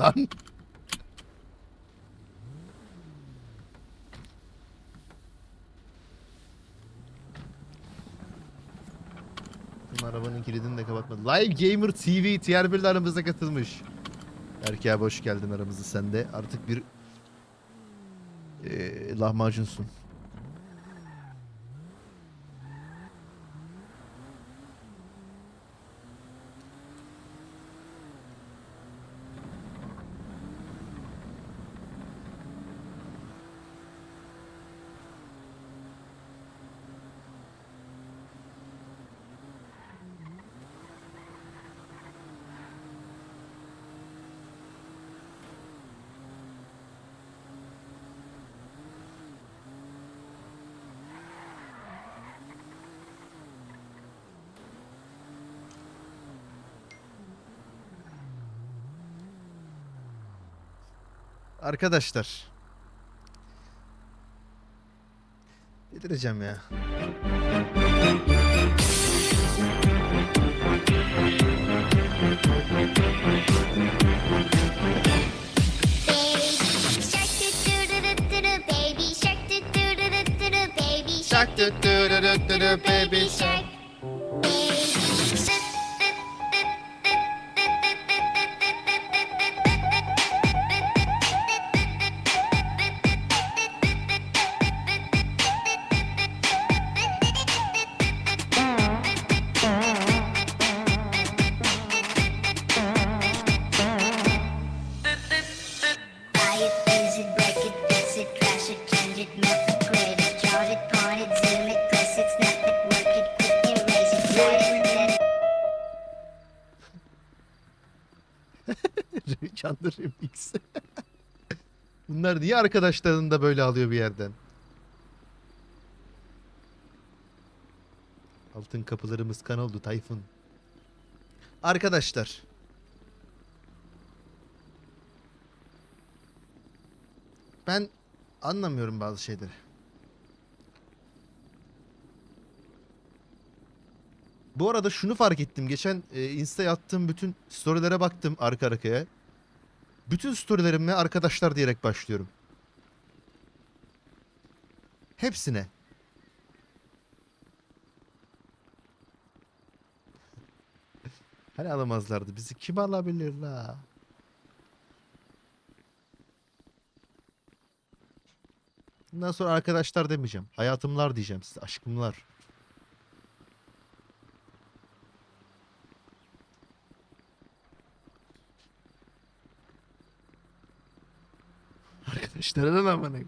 Lan. Arabanın kilidini de kapatmadı. Live Gamer TV tier 1'de aramıza katılmış. Erkeğe hoş geldin aramızda sen de. Artık bir eee lahmacunsun. Arkadaşlar. Delireceğim ya. Baby shark Canlı remix. Bunlar niye arkadaşlarını da böyle alıyor bir yerden? Altın kapılarımız kan oldu Tayfun. Arkadaşlar. Ben anlamıyorum bazı şeyleri. Bu arada şunu fark ettim. Geçen e, Insta'ya attığım bütün storylere baktım arka arkaya. Bütün storylerime arkadaşlar diyerek başlıyorum. Hepsine. Hani alamazlardı. Bizi kim alabilir la? Bundan sonra arkadaşlar demeyeceğim. Hayatımlar diyeceğim size. Aşkımlar. Arkadaşlarına da amına.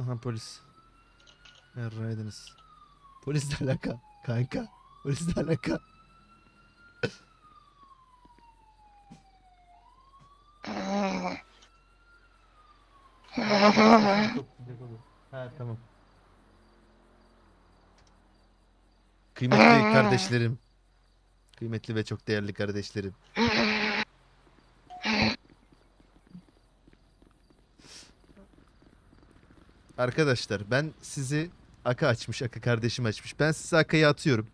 Aha polis. Yarraydınız. Polisle alaka. Kanka. Polisle alaka. ha tamam. Kıymetli kardeşlerim. Kıymetli ve çok değerli kardeşlerim. Arkadaşlar ben sizi Aka açmış, Aka kardeşim açmış. Ben size Aka'yı atıyorum.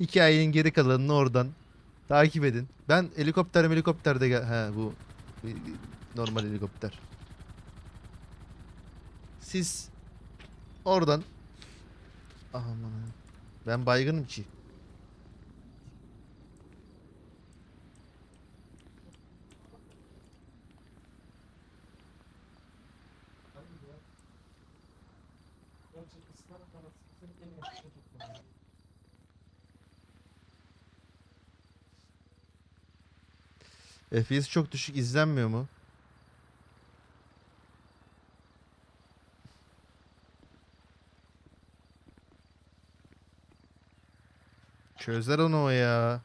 Hikayenin geri kalanını oradan takip edin. Ben helikopter helikopterde gel... Ha bu bir normal helikopter. Siz oradan Aman ben baygınım ki. FPS çok düşük izlenmiyor mu? Çözer onu o ya.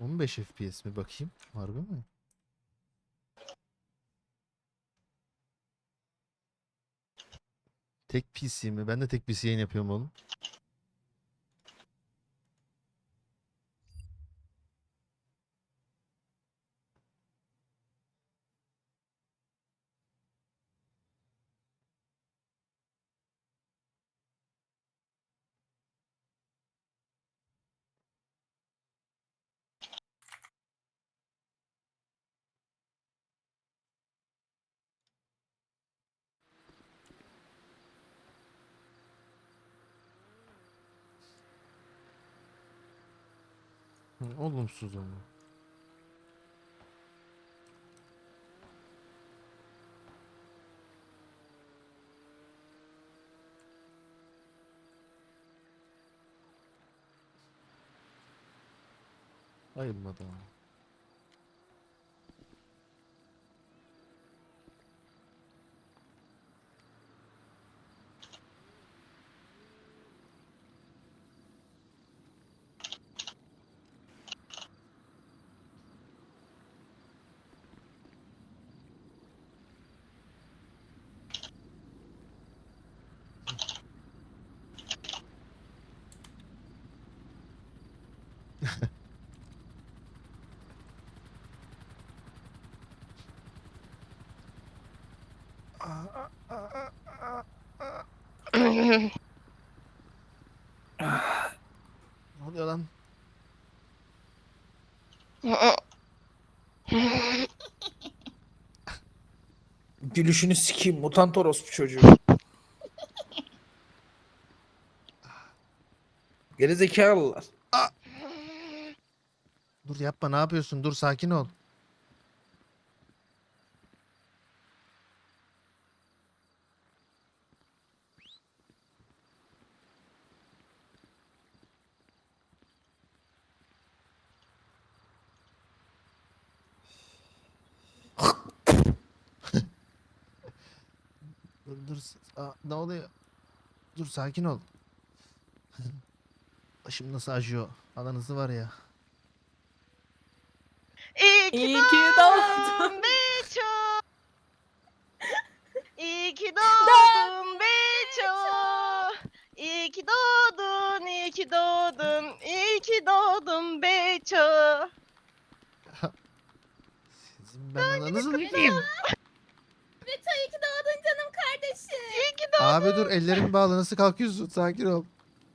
15 FPS mi bakayım? Harbi mi? Tek PC mi? Ben de tek PC yayın yapıyorum oğlum. Hı, olumsuz ama. Ayılmadı ama. Ne oluyor lan? Gülüşünü sikeyim mutant orospu çocuğu. Geri zekalılar. Dur yapma ne yapıyorsun? Dur sakin ol. dur dur. Aa, ne oluyor? Dur sakin ol. Başım nasıl acıyor? Alanızı var ya. İyi ki doğdun. Beço. İyi ki doğdun Beço. İyi ki doğdun, iyi ki doğdun, iyi ki doğdun Beço. Sizin ben ananızı diyeyim. Beto iyi ki doğdun canım kardeşim. İyi ki doğdun. Abi dur ellerim bağlı nasıl kalkıyorsun? Sakin ol.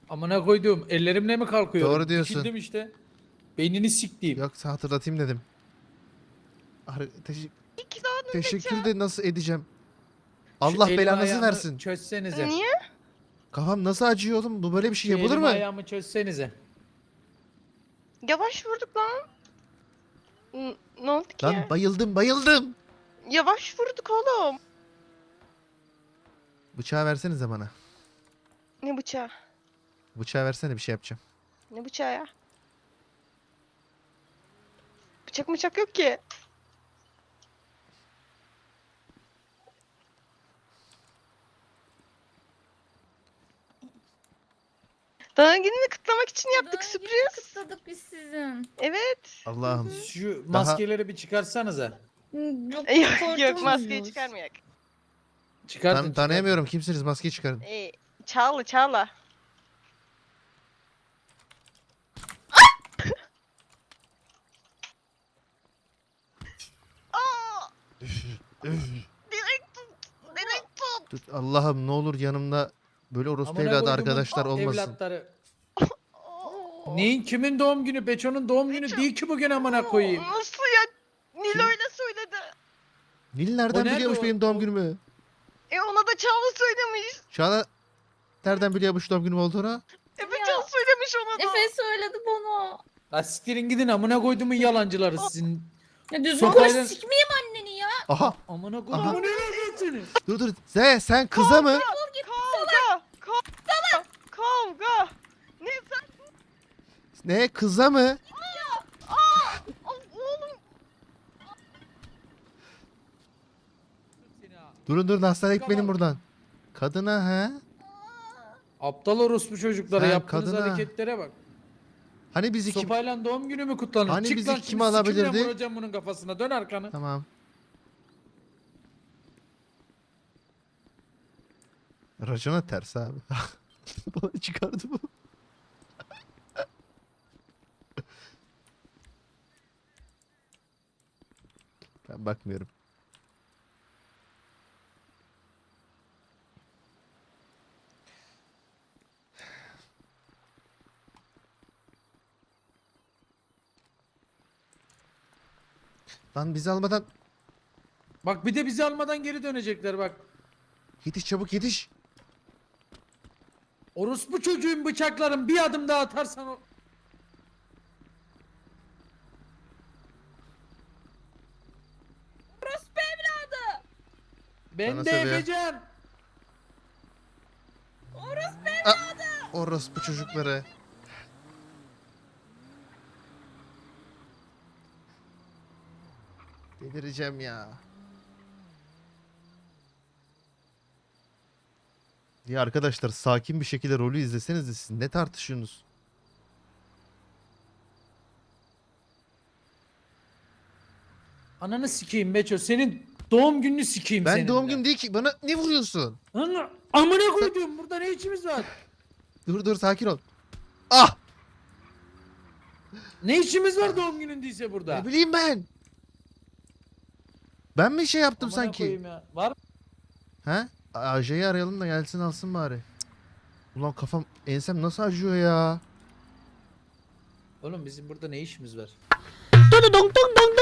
Amına koyduğum ellerimle mi kalkıyorum? Doğru diyorsun. Dikildim işte. Beynini siktiğim. Yoksa hatırlatayım dedim. Ar- teşekkür, de nasıl edeceğim? Allah elimi belanızı ayağımı versin. Çözsenize. Niye? Kafam nasıl acıyor oğlum? Bu böyle bir şey Şu yapılır elimi mı? ayağımı çözsenize. Yavaş vurduk lan. N- ne oldu ki? Lan bayıldım bayıldım. Yavaş vurduk oğlum. Bıçağı versenize bana. Ne bıçağı? Bıçağı versene bir şey yapacağım. Ne bıçağı ya? Bıçak bıçak yok ki. Doğum gününü kutlamak için yaptık Doğum gününü sürpriz. Kutladık biz sizin. Evet. Allah'ım. Şu maskeleri bir çıkarsanıza. Yok yok korktunuz. maskeyi çıkarmayak. Çıkartın. Tan çıkartın. tanıyamıyorum. Kimsiniz? Maskeyi çıkarın. Ee, Çağla Çağla. Aa! Direkt tut. Direkt tut. Dur, Allah'ım ne olur yanımda böyle orospu Amına evladı arkadaşlar olmasın. Evlatları. Neyin kimin doğum günü? Beço'nun doğum günü Beço. değil ki bugün amına koyayım. Nasıl ya? Nil öyle söyledi. Nil nereden nerede biliyormuş o- benim doğum günümü? E ona da Çağla söylemiş. Çağla nereden biliyormuş doğum günüm olduğunu? Efe Ya. Çağla söylemiş ona da. Efe söyledi bana. Ha siktirin gidin amına koyduğumun yalancıları sizin. Ya düzgün Sokayla- konuş sikmeyeyim anneni ya. Aha Amına Aha. koyduğumun evlatını. dur dur. Z sen kıza mı? Kavga. Kavga. Kavga. Ne sen? Ne kıza mı? Aa, oğlum. Durun durun Tamam. gitmeyin buradan. Kadına he? Aptal orospu çocuklara Sen yaptığınız kadına- hareketlere bak. Hani bizi kim... Sopayla doğum günü mü kutlanır? Hani Çık bizi lan kim şimdi sikimle alabilirdi? vuracağım bunun kafasına. Dön arkanı. Tamam. Racona ters abi. Bana çıkardı bu. Ben bakmıyorum. Lan bizi almadan Bak bir de bizi almadan geri dönecekler bak. yetiş çabuk yetiş. Orospu çocuğun bıçakların bir adım daha atarsan o... Ben de ya. Efecan. Orospu Orospu çocukları. Delireceğim ya. Ya arkadaşlar sakin bir şekilde rolü izleseniz de siz ne tartışıyorsunuz? Ananı sikeyim Beço. Senin doğum gününü sikeyim Ben senin doğum de. günü değil ki bana ne vuruyorsun? Ana, amına koyduğum burada ne işimiz var? Dur dur sakin ol. Ah! Ne işimiz var doğum günündeyse burada? Ne bileyim ben. Ben mi şey yaptım Amına sanki? koyayım ya. Var mı? He? Ajay'ı arayalım da gelsin alsın bari. Cık. Ulan kafam ensem nasıl acıyor ya? Oğlum bizim burada ne işimiz var? Dong dong